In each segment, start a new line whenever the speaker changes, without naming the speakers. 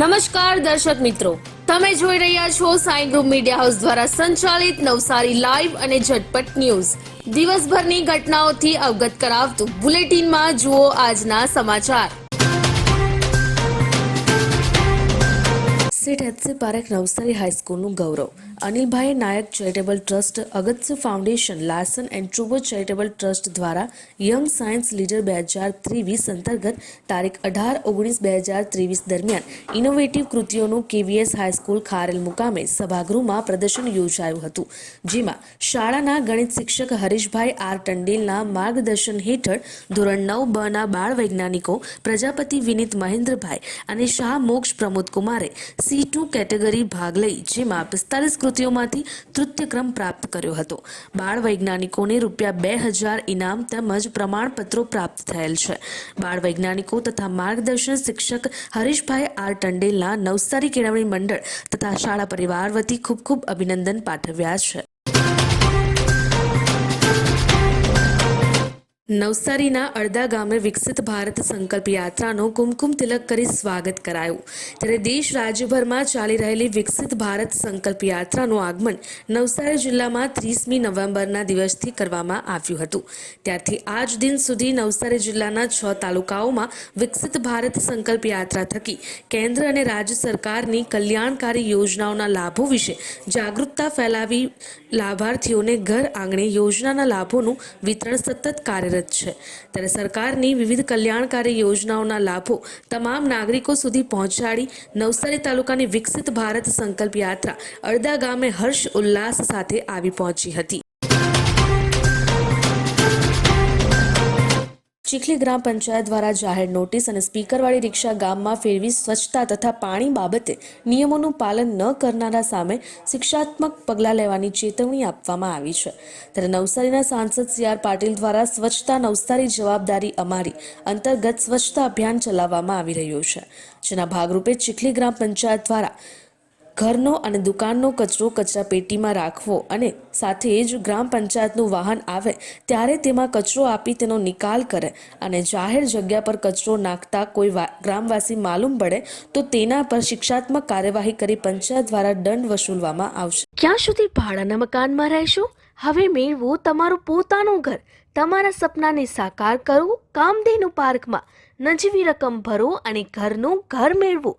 નમસ્કાર દર્શક મિત્રો. તમે જોઈ રહ્યા છો સાઈ ગ્રુપ મીડિયા હાઉસ દ્વારા સંચાલિત નવસારી લાઈવ અને ઝટપટ ન્યૂઝ. દિવસભરની ઘટનાઓથી અવગત કરાવતું બુલેટિનમાં જુઓ આજના સમાચાર. સીટ એચસી પારેખ નવસારી હાઈસ્કૂલનું ગૌરવ. અનિલભાઈ Nayak charitable trust Agastya foundation Larsen and ટ્રુબો charitable trust દ્વારા યંગ સાયન્સ લીડર બે હજાર ત્રેવીસ અંતર્ગત તારીખ અઢાર ઓગણીસ બે હજાર ત્રેવીસ દરમિયાન ઇનોવેટિવ કૃતિઓનું કેવીએસ હાઈસ્કૂલ ખારેલ મુકામે સભાગૃહમાં પ્રદર્શન યોજાયું હતું. જેમાં શાળાના ગણિત શિક્ષક હરીશભાઈ આર ટંડેલના માર્ગદર્શન હેઠળ ધોરણ નવ બના બાળ વૈજ્ઞાનિકો પ્રજાપતિ વિનીત મહેન્દ્રભાઈ અને શાહ મોક્ષ પ્રમોદ કુમારે સી ટુ કેટેગરી ભાગ લઈ, જેમાં પિસ્તાલીસ કૃતિઓમાંથી તૃતીયક્રમ પ્રાપ્ત કર્યો હતો. બાળ વૈજ્ઞાનિકોને રૂપિયા બે હજાર ઇનામ તેમજ પ્રમાણપત્રો પ્રાપ્ત થયેલ છે. બાળ વૈજ્ઞાનિકો તથા માર્ગદર્શન શિક્ષક હરીશભાઈ આર ટંડેલના નવસારી કેળવણી મંડળ તથા શાળા પરિવાર વતી ખૂબ ખૂબ અભિનંદન પાઠવ્યા છે. નવસારીના અડધા ગામે વિકસિત ભારત સંકલ્પ યાત્રાનો કુમકુમ તિલક કરી સ્વાગત કરાયું. ત્યારે દેશ રાજ્યભરમાં ચાલી રહેલી વિકસિત ભારત સંકલ્પ યાત્રાનું આગમન નવસારી જિલ્લામાં ત્રીસમી નવેમ્બરના દિવસથી કરવામાં આવ્યું હતું. ત્યારથી આજ દિન સુધી નવસારી જિલ્લાના છ તાલુકાઓમાં વિકસિત ભારત સંકલ્પ યાત્રા થકી કેન્દ્ર અને રાજ્ય સરકારની કલ્યાણકારી યોજનાઓના લાભો વિશે જાગૃતતા ફેલાવી લાભાર્થીઓને ઘર આંગણે યોજનાના લાભોનું વિતરણ સતત કાર્યરત છે. ત્યારે સરકારની વિવિધ કલ્યાણકારી યોજનાઓના લાભો તમામ નાગરિકો સુધી પહોંચાડી નવસારી તાલુકાની વિકસિત ભારત સંકલ્પ યાત્રા અડધા ગામે હર્ષ ઉલ્લાસ સાથે આવી પહોંચી હતી. ચીખલી ગ્રામ પંચાયત દ્વારા જાહેર નોટિસ અને સ્પીકરવાળી રિક્ષા ગામમાં ફેરવી સ્વચ્છતા તથા પાણી બાબતે નિયમોનું પાલન ન કરનારા સામે શિક્ષાત્મક પગલાં લેવાની ચેતવણી આપવામાં આવી છે. ત્યારે નવસારીના સાંસદ સી આર પાટીલ દ્વારા સ્વચ્છતા નવસારી જવાબદારી અમારી અંતર્ગત સ્વચ્છતા અભિયાન ચલાવવામાં આવી રહ્યું છે. જેના ભાગરૂપે ચીખલી ગ્રામ પંચાયત દ્વારા ઘરનો અને દુકાનનો કચરો કચરા પેટીમાં રાખવો અને સાથે જ ગ્રામ પંચાયતનું વાહન આવે ત્યારે તેમાં કચરો આપી તેનો નિકાલ કરે અને જાહેર જગ્યા પર કચરો નાખતા કોઈ ગ્રામવાસી માલુમ પડે તો તેના પર શિક્ષાત્મક કાર્યવાહી કરી પંચાયત દ્વારા દંડ વસૂલવામાં આવશે. ક્યાં સુધી ભાડાના મકાનમાં રહેશો? હવે મેળવો તમારું પોતાનું ઘર. તમારા સપનાને સાકાર કરો, કામધેનુ પાર્કમાં નજીવી રકમ ભરો અને ઘરનું ઘર મેળવો.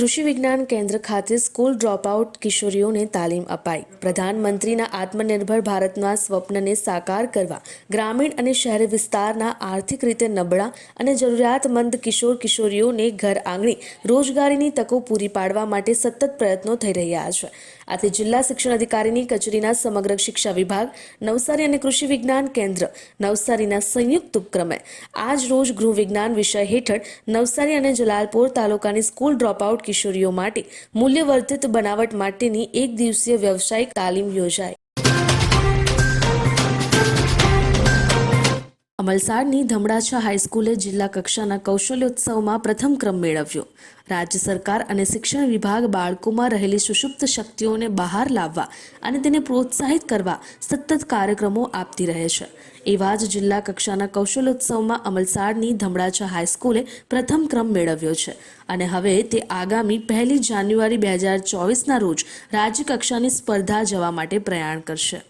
Krishi Vigyan Kendra ખાતે સ્કૂલ ડ્રોપઆઉટ કિશોરીઓને તાલીમ અપાઈ. પ્રધાનમંત્રીના આત્મનિર્ભર ભારતના સ્વપ્નને સાકાર કરવા ગ્રામીણ અને શહેરી વિસ્તારના આર્થિક રીતે નબળા અને જરૂરિયાતમંદ કિશોર કિશોરીઓને ઘર આંગણે રોજગારીની તકો પૂરી પાડવા માટે સતત પ્રયત્નો થઈ રહ્યા છે. આથી જિલ્લા શિક્ષણ અધિકારીની કચેરીના સમગ્ર શિક્ષા વિભાગ, નવસારી અને કૃષિ વિજ્ઞાન કેન્દ્ર, નવસારીના સંયુક્ત ઉપક્રમે આજ રોજ ગૃહ વિજ્ઞાન વિષય હેઠળ નવસારી અને જલાલપોર તાલુકાની સ્કૂલ ડ્રોપઆઉટ કિશોરીઓ માટે મૂલ્યવર્ધિત બનાવટ માટેની એક દિવસીય વ્યવસાયિક તાલીમ યોજાઈ. અમલસાડની ધમડાછા હાઈસ્કૂલે જિલ્લા કક્ષાના કૌશલ્યોત્સવમાં પ્રથમ ક્રમ મેળવ્યો. રાજ્ય સરકાર અને શિક્ષણ વિભાગ બાળકોમાં રહેલી સુષુપ્ત શક્તિઓને બહાર લાવવા અને તેને પ્રોત્સાહિત કરવા સતત કાર્યક્રમો આપતી રહે છે. એવા જ જિલ્લા કક્ષાના કૌશલ્યોત્સવમાં અમલસાડની ધમડાછા હાઈસ્કૂલે પ્રથમ ક્રમ મેળવ્યો છે અને હવે તે આગામી પહેલી જાન્યુઆરી બે હજાર ચોવીસના રોજ રાજ્ય કક્ષાની સ્પર્ધા જવા માટે પ્રયાણ કરશે.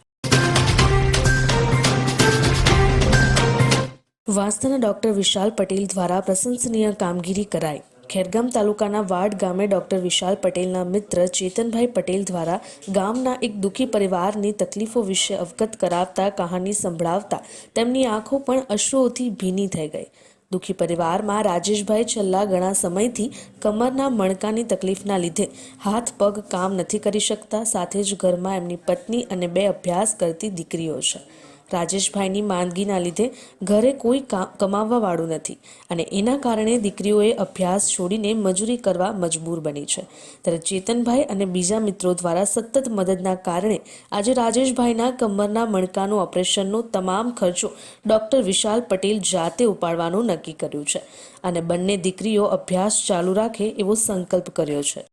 વાંસદાના ડોક્ટર વિશાલ પટેલ દ્વારા પ્રશંસનીય કામગીરી કરાઈ. ખેરગામ તાલુકાના વાડ ગામે ડોક્ટર વિશાલ પટેલના મિત્ર ચેતનભાઈ પટેલ દ્વારા ગામના એક દુઃખી પરિવારની તકલીફો વિશે અવગત કરાવતા કહાની સંભળાવતા તેમની આંખો પણ અશ્રુઓથી ભીની થઈ ગઈ. દુઃખી પરિવારમાં રાજેશભાઈ છેલ્લા ઘણા સમયથી કમરના મણકાની તકલીફના લીધે હાથ, પગ, કામ નથી કરી શકતા, સાથે જ ઘરમાં એમની પત્ની અને બે અભ્યાસ કરતી દીકરીઓ છે. રાજેશભાઈની માંદગીના લીધે ઘરે કોઈ કામ કમાવવાવાળું નથી અને એના કારણે દીકરીઓએ અભ્યાસ છોડીને મજૂરી કરવા મજબૂર બની છે. ત્યારે ચેતનભાઈ અને બીજા મિત્રો દ્વારા સતત મદદના કારણે આજે રાજેશભાઈના કમરના મણકાનું ઓપરેશનનો તમામ ખર્ચો ડૉક્ટર વિશાલ પટેલ જાતે ઉપાડવાનું નક્કી કર્યું છે અને બંને દીકરીઓ અભ્યાસ ચાલુ રાખે એવો સંકલ્પ કર્યો છે.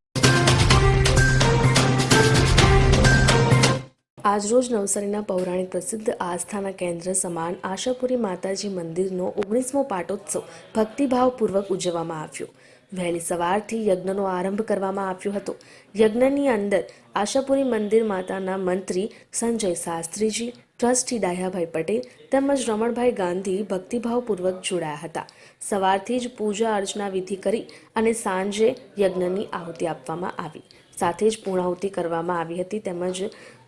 આજરોજ નવસારીના પૌરાણિક પ્રસિદ્ધ આસ્થાના કેન્દ્ર સમાન આશાપુરી માતાજી મંદિરનો ઓગણીસમો પાટોત્સવ ભક્તિભાવપૂર્વક ઉજવવામાં આવ્યો. વહેલી સવારથી યજ્ઞનો આરંભ કરવામાં આવ્યો હતો. યજ્ઞની અંદર આશાપુરી મંદિર માતાના મંત્રી સંજય શાસ્ત્રીજી, ટ્રસ્ટી ડાહ્યાભાઈ પટેલ તેમજ રમણભાઈ ગાંધી ભક્તિભાવપૂર્વક જોડાયા હતા. સવારથી જ પૂજા અર્ચના વિધિ કરી અને સાંજે યજ્ઞની આહુતિ આપવામાં આવી. સાથે જ પૂર્ણાહુતિ કરવામાં આવી હતી તેમજ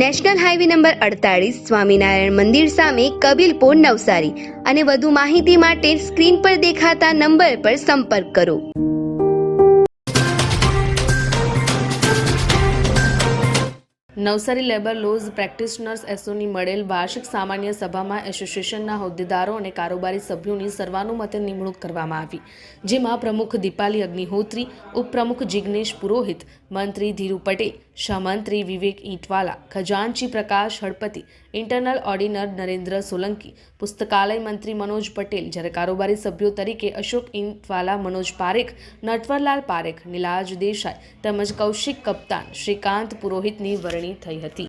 નેશનલ હાઈવે નંબર અડતાળીસ સ્વામિનારાયણ મંદિર સામે કબીલપુર નવસારી અને વધુ માહિતી માટે સ્ક્રીન પર દેખાતા નંબર પર સંપર્ક કરો.
નવસારી લેબર લોઝ પ્રેક્ટિશનર્સ એસોની મળેલ વાર્ષિક સામાન્ય સભામાં એસોસિએશનના હોદ્દેદારો અને કારોબારી સભ્યોની સર્વાનુમતે નિમણૂક કરવામાં આવી, જેમાં પ્રમુખ દીપાલી અગ્નિહોત્રી, ઉપપ્રમુખ જિગ્નેશ પુરોહિત, મંત્રી ધીરુ પટેલ સહમંત્રી વિવેક ઈંટવાલા, ખજાનચી પ્રકાશ હળપતિ ઇન્ટરનલ ઓર્ડિનર નરેન્દ્ર સોલંકી, પુસ્તકાલય મંત્રી મનોજ પટેલ, જ્યારે કારોબારી સભ્યો તરીકે અશોક ઈંટવાલા, મનોજ પારેખ, નટવરલાલ પારેખ, નિલાજ દેસાઈ, તેમજ કૌશિક કપ્તાન, શ્રીકાંત પુરોહિતની વરણી થઈ હતી.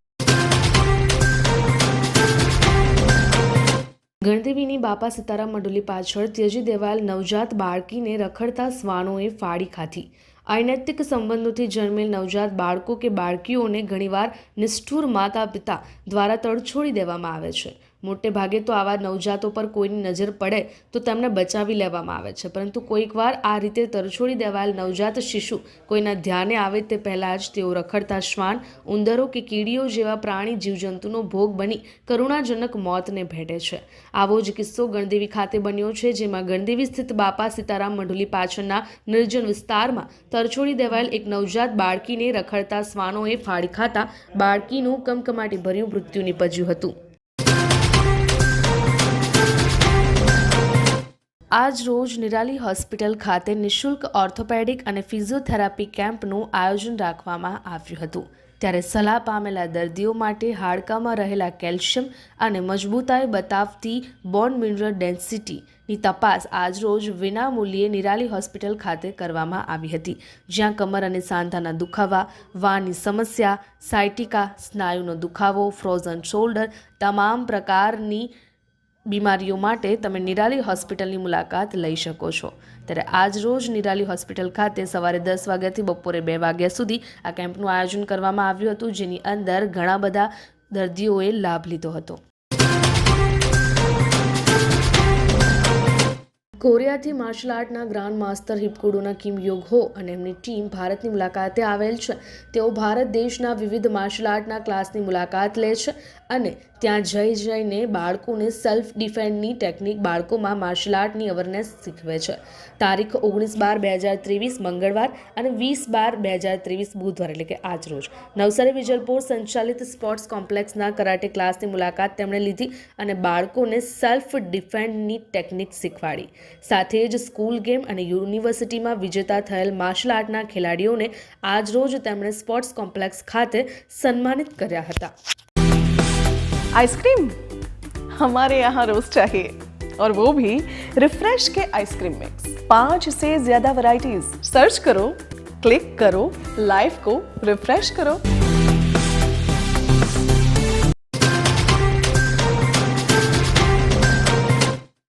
ગણદેવીની બાપા સીતારામ મંડોલી પાછળ ત્યજી દેવાયેલ નવજાત બાળકીને રખડતા શ્વાનોએ ફાડી ખાધી. અનૈતિક સંબંધોથી જન્મેલ નવજાત બાળકો કે બાળકીઓને ઘણીવાર નિષ્ઠુર માતા પિતા દ્વારા તડછોડી દેવામાં આવે છે. મોટે ભાગે તો આવા નવજાતો પર કોઈની નજર પડે તો તેમને બચાવી લેવામાં આવે છે. પરંતુ કોઈકવાર આ રીતે તરછોડી દેવાયેલ નવજાત શિશુ કોઈના ધ્યાને આવે તે પહેલાં જ તેઓ રખડતા શ્વાન, ઉંદરો કે કીડીઓ જેવા પ્રાણી જીવજંતુનો ભોગ બની કરુણાજનક મોતને ભેટે છે. આવો જ કિસ્સો ગણદેવી ખાતે બન્યો છે, જેમાં ગણદેવી સ્થિત બાપા સીતારામ મંડોલી પાછળના નિર્જન વિસ્તારમાં તરછોડી દેવાયેલ એક નવજાત બાળકીને રખડતા શ્વાનોએ ફાડી ખાતા બાળકીનું કમકમાટી ભર્યું મૃત્યુ નીપજ્યું હતું. આજ રોજ નિરાલી હોસ્પિટલ ખાતે નિઃશુલ્ક ઓર્થોપેડિક અને ફિઝિયોથેરાપી કેમ્પનું આયોજન રાખવામાં આવ્યું હતું. ત્યારે સલાહ પામેલા દર્દીઓ માટે હાડકામાં રહેલા કેલ્શિયમ અને મજબૂતાઈ બતાવતી બોન મિનરલ ડેન્સિટીની તપાસ આજરોજ વિનામૂલ્યે નિરાલી હોસ્પિટલ ખાતે કરવામાં આવી હતી, જ્યાં કમર અને સાંધાના દુખાવા વાની સમસ્યા, સાયટિકા, સ્નાયુનો દુખાવો, ફ્રોઝન શોલ્ડર, તમામ પ્રકારની બીમારીઓ માટે તમે નિરાલી હોસ્પિટલની મુલાકાત લઈ શકો છો. ત્યારે આજ રોજ નિરાલી હોસ્પિટલ ખાતે સવારે દસ વાગ્યાથી બપોરે બે વાગ્યા સુધી આ કેમ્પનું આયોજન કરવામાં આવ્યું હતું, જેની અંદર ઘણા બધા દર્દીઓએ લાભ લીધો હતો. કોરિયાથી માર્શલ આર્ટના ગ્રાન્ડ માસ્ટર હિપકોડોના કિમ યોગ હો અને એમની ટીમ ભારતની મુલાકાતે આવેલ છે. તેઓ ભારત દેશના વિવિધ માર્શલ આર્ટના ક્લાસની મુલાકાત લે છે અને ત્યાં જઈ જઈને બાળકોને સેલ્ફ ડિફેન્ડની ટેકનિક બાળકોમાં માર્શલ આર્ટની અવેરનેસ શીખવે છે. તારીખ ઓગણીસ બાર બે હજાર ત્રેવીસ, મંગળવાર અને વીસ બાર બે હજાર ત્રેવીસ બુધવાર એટલે કે આજ રોજ. નવસારી વિજલપોર સંચાલિત સ્પોર્ટ્સ કોમ્પ્લેક્સના કરાટે ક્લાસની મુલાકાત તેમણે લીધી અને બાળકોને સેલ્ફ ડિફેન્ડની ટેકનિક શીખવાડી. સાથે જ સ્કૂલ ગેમ અને યુનિવર્સિટીમાં વિજેતા થયેલ માર્શલ આર્ટના ખેલાડીઓને આજરોજ તેમણે સ્પોર્ટ્સ કોમ્પ્લેક્સ ખાતે સન્માનિત કર્યા હતા
आइसक्रीम हमारे यहाँ रोज चाहिए और वो भी रिफ्रेश के आइसक्रीम मिक्स पांच से ज्यादा वैरायटीज सर्च करो क्लिक करो लाइफ को रिफ्रेश करो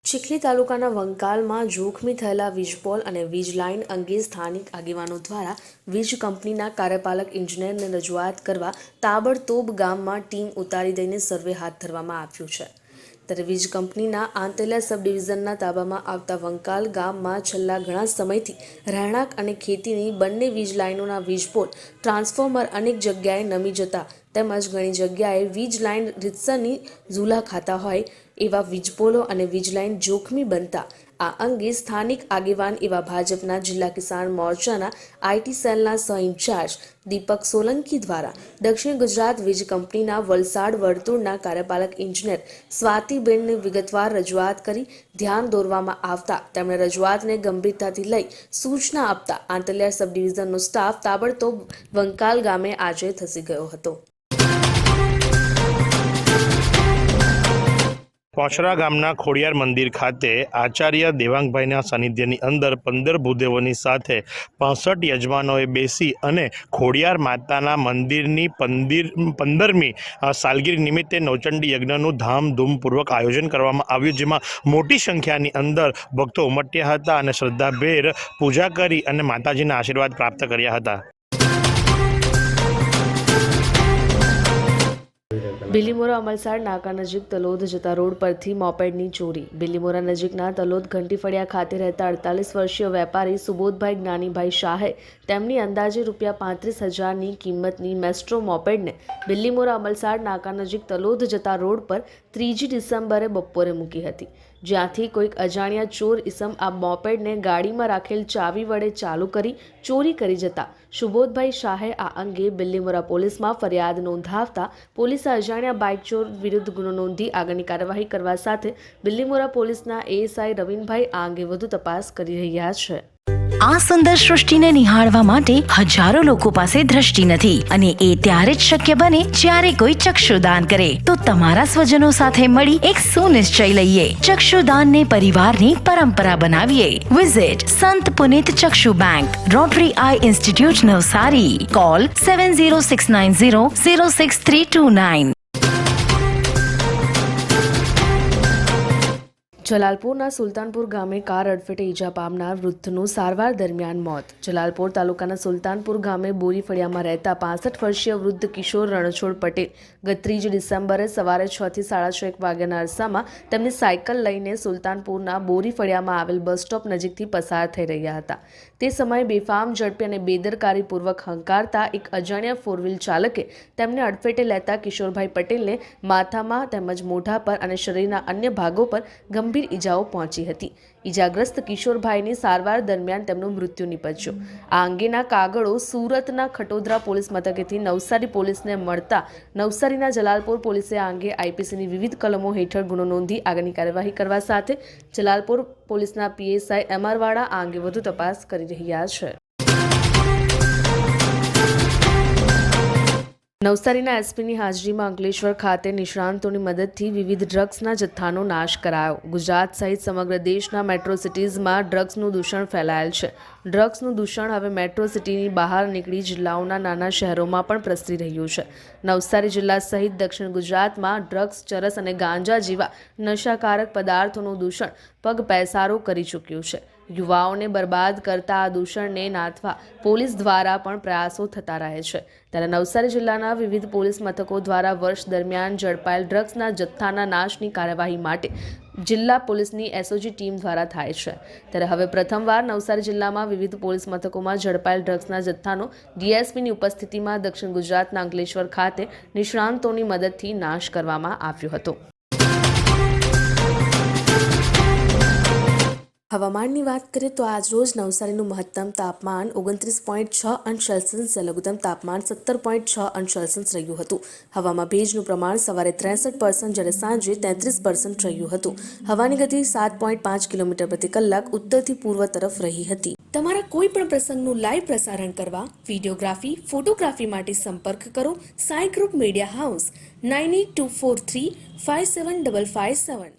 ચીખલી તાલુકાના વંકાલમાં જોખમી થયેલા વીજપોલ અને વીજ લાઇન અંગે સ્થાનિક આગેવાનો દ્વારા વીજ કંપનીના કાર્યપાલક ઇજનેરને રજૂઆત કરવા તાબડતોબ ગામમાં ટીમ ઉતારી દઈને સર્વે હાથ ધરવામાં આવ્યું છે. ત્યારે વીજ કંપનીના આંતેલા સબ ડિવિઝનના તાબામાં આવતા વંકાલ ગામમાં છેલ્લા ઘણા સમયથી રહેણાંક અને ખેતીની બંને વીજ લાઇનોના વીજપોલ ટ્રાન્સફોર્મર અનેક જગ્યાએ નમી જતા તેમજ ઘણી જગ્યાએ વીજ લાઇન રીતસરની ઝૂલા ખાતા હોય એવા વીજપોલો અને વીજલાઇન જોખમી બનતા. આ અંગે સ્થાનિક આગેવાન એવા ભાજપના જિલ્લા કિસાન મોરચાના આઈટી સેલના સહ ઇન્ચાર્જ દીપક સોલંકી દ્વારા. દક્ષિણ ગુજરાત વીજ કંપનીના વલસાડ વર્તુળના કાર્યપાલક ઇજનેર સ્વાતિબેનને વિગતવાર રજૂઆત કરી ધ્યાન દોરવામાં આવતા. તેમણે રજૂઆતને ગંભીરતાથી લઈ સૂચના આપતા. આંતલિયા સબ ડિવિઝનનો સ્ટાફ તાબડતોબ વંકાલ ગામે આજે ધસી ગયો હતો.
પોશરા ગામના ખોડિયાર મંદિર ખાતે આચાર્ય દેવાંગભાઈના સાનિધ્યની અંદર પંદર ભૂદેવોની સાથે પાસઠ યજમાનોએ બેસી અને ખોડિયાર માતાના મંદિરની પંદિર, પંદરમી સાલગીરી નિમિત્તે નવચંડી યજ્ઞનું ધામધૂમપૂર્વક આયોજન કરવામાં આવ્યું, જેમાં મોટી સંખ્યાની અંદર ભક્તો ઉમટ્યા હતા અને શ્રદ્ધાભેર પૂજા કરી અને માતાજીના આશીર્વાદ પ્રાપ્ત કર્યા હતા.
બિલીમોરા અમલસાડ નાકા નજીક તલોદ જતા રોડ પરથી મોપેડની ચોરી. બિલીમોરા નજીકના તલોદ ઘંટીફળિયા ખાતે રહેતા અડતાલીસ વર્ષીય વેપારી સુબોધભાઈ જ્ઞાનીભાઈ શાહે તેમની અંદાજે રૂપિયા પાંત્રીસ હજારની કિંમતની મેસ્ટ્રો મોપેડને બિલીમોરા અમલસાડ નાકા નજીક તલોદ જતા રોડ પર ત્રીજી ડિસેમ્બરે બપોરે મૂકી હતી. જ્યાંથી કોઈક અજાણ્યા ચોર ઇસમ આ મોપેડને ગાડીમાં રાખેલ ચાવી વડે ચાલુ કરી ચોરી કરી જતા સુબોધભાઈ શાહે આ અંગે બિલ્લીમોરા પોલીસમાં ફરિયાદ નોંધાવતા પોલીસે અજાણ્યા બાઇક ચોર વિરુદ્ધ ગુનો નોંધી આગળની કાર્યવાહી કરવા સાથે બિલ્લીમોરા પોલીસના એએસઆઈ રવિનભાઈ આ અંગે વધુ તપાસ કરી રહ્યા છે.
આ સુંદર સૃષ્ટિને નિહાળવા માટે હજારો લોકો પાસે દ્રષ્ટિ નથી અને એ ત્યારે જ શક્ય બને જ્યારે કોઈ ચક્ષુદાન કરે. તો તમારા સ્વજનો સાથે મળી એક સુનિશ્ચય લઈએ. ચક્ષુદાનને પરિવારની પરંપરા બનાવીએ. વિઝિટ સંત પુનિત ચક્ષુ bank Rotary Eye Institute Navsari. Call seven zero six nine zero zero six three two nine
જલાલપુરના Sultanpur ગામે કાર અડફેટે ઈજા પામનાર વૃદ્ધનું સારવાર દરમિયાન મોત. જલાલપુર તાલુકાના સુલતાનપુર ગામે બોરી ફળિયામાં રહેતા પાસઠ વર્ષીય વૃદ્ધ કિશોર રણછોડ પટેલ ગત ત્રીજ ડિસેમ્બરે સવારે થી સાડા છ એક વાગ્યાના અરસામાં તેમની સાયકલ લઈને સુલતાનપુરના બોરી ફળિયામાં આવેલ બસ સ્ટોપ નજીકથી પસાર થઈ રહ્યા હતા. તે સમયે બેફામ ઝડપી અને બેદરકારીપૂર્વક હંકારતા એક અજાણ્યા ફોર વ્હીલ ચાલકે તેમને અડફેટે લેતા કિશોરભાઈ પટેલને માથામાં તેમજ મોઢા પર અને શરીરના અન્ય ભાગો પર ગંભીર ઈજાઓ પહોંચી હતી. ઈજાગ્રસ્ત કિશોરભાઈની સારવાર દરમિયાન તેમનું મૃત્યુ નીપજ્યું. આ અંગેના કાગળો સુરતના ખટોદરા પોલીસ મથકેથી નવસારી પોલીસને મળતા નવસારીના જલાલપુર પોલીસે આ અંગે આઈપીસીની વિવિધ કલમો હેઠળ ગુનો નોંધી આગળની કાર્યવાહી કરવા સાથે જલાલપુર પોલીસના પીએસઆઈ એમઆરવાળા આ અંગે વધુ તપાસ કરી રહ્યા છે. નવસારીના એસપીની હાજરીમાં અંકલેશ્વર ખાતે નિષ્ણાંતોની મદદથી વિવિધ ડ્રગ્સના જથ્થાનો નાશ કરાયો. ગુજરાત સહિત સમગ્ર દેશના મેટ્રો સિટીઝમાં ડ્રગ્સનું દૂષણ ફેલાયેલ છે. ડ્રગ્સનું દૂષણ હવે મેટ્રો સિટીની બહાર નીકળી જિલ્લાઓના નાના શહેરોમાં પણ પ્રસરી રહ્યું છે. નવસારી જિલ્લા સહિત દક્ષિણ ગુજરાતમાં ડ્રગ્સ, ચરસ અને ગાંજા જેવા નશાકારક પદાર્થોનું દૂષણ, પગ, પેસારો કરી ચૂક્યું છે. યુવાઓને બરબાદ કરતા આ દૂષણને નાથવા પોલીસ દ્વારા પણ પ્રયાસો થતા રહે છે. ત્યારે નવસારી જિલ્લાના વિવિધ પોલીસ મથકો દ્વારા વર્ષ દરમિયાન ઝડપાયેલ ડ્રગ્સના જથ્થાના નાશની કાર્યવાહી માટે જિલ્લા પોલીસની એસઓજી ટીમ દ્વારા થાય છે. ત્યારે હવે પ્રથમવાર નવસારી જિલ્લામાં વિવિધ પોલીસ મથકોમાં ઝડપાયેલ ડ્રગ્સના જથ્થાનો ડીએસપીની ઉપસ્થિતિમાં દક્ષિણ ગુજરાતના અંકલેશ્વર ખાતે નિષ્ણાંતોની મદદથી નાશ કરવામાં આવ્યો હતો. હવામાનની વાત કરીએ તો આજ રોજ નવસારીનું મહત્તમ તાપમાન ઓગણત્રીસ પોઈન્ટ છ અંશ સેલ્સિયસ, લઘુત્તમ તાપમાન સત્તર પોઈન્ટ છ અંશ સેલ્સિયસ રહ્યું હતું. હવામાં ભેજનું પ્રમાણ સવારે ત્રેસઠ પર્સન્ટ જ્યારે સાંજે તેત્રીસ પર્સન્ટ રહ્યું હતું. હવાની ગતિ સાત પોઈન્ટ પાંચ કિલોમીટર પ્રતિ કલાક ઉત્તરથી પૂર્વ તરફ રહી હતી. તમારા કોઈ પણ પ્રસંગનું લાઈવ પ્રસારણ કરવા વિડીયોગ્રાફી, ફોટોગ્રાફી માટે સંપર્ક કરો Sai group media house, nine eight two four three five seven double five seven.